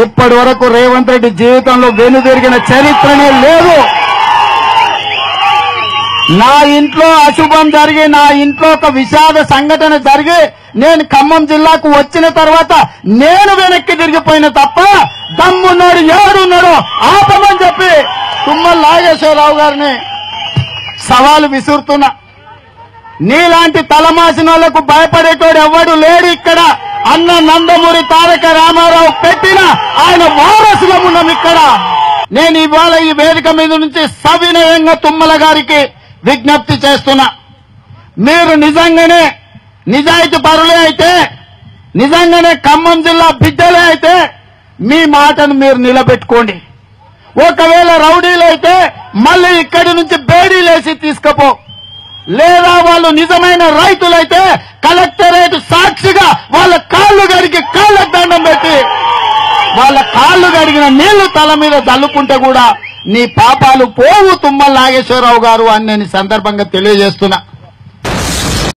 ఇప్పటి వరకు రేవంత్ రెడ్డి జీవితంలో వెనుదిరిగిన చరిత్రనే లేదు. నా ఇంట్లో అశుభం జరిగి నా ఇంట్లో ఒక విషాద సంఘటన జరిగి నేను ఖమ్మం జిల్లాకు వచ్చిన తర్వాత నేను వెనక్కి తిరిగిపోయిన తప్ప దమ్మున్నాడు ఎవడున్నాడో ఆపమని చెప్పి తుమ్మల నాగేశ్వరరావు గారిని సవాలు విసురుతున్నా. నీలాంటి తలమాసిన వాళ్ళకు భయపడేటోడు ఎవడు లేడు ఇక్కడ. అన్న నందమూరి తారక రామారావు పెట్టిన ఆయన వారసులం ఉన్నాం ఇక్కడ. నేను ఇవాళ ఈ వేదిక మీద నుంచి సవినయంగా తుమ్మల గారికి విజ్ఞప్తి చేస్తున్నా. మీరు నిజంగానే నిజాయితీ పరులే అయితే నిజంగానే ఖమ్మం జిల్లా బిడ్డలే అయితే మీ మాటను మీరు నిలబెట్టుకోండి. ఒకవేళ రౌడీలు అయితే మళ్ళీ ఇక్కడి నుంచి బేడీలేసి తీసుకపో. లేదా వాళ్ళు నిజమైన రైతులైతే కలెక్టరేట్ కాళ్ళు గడిగిన నీళ్ళు తల మీద చల్లుకుంటే కూడా నీ పాపాలు పోవు తుమ్మల నాగేశ్వరరావు గారు అని నేను సందర్భంగా తెలియజేస్తున్నా.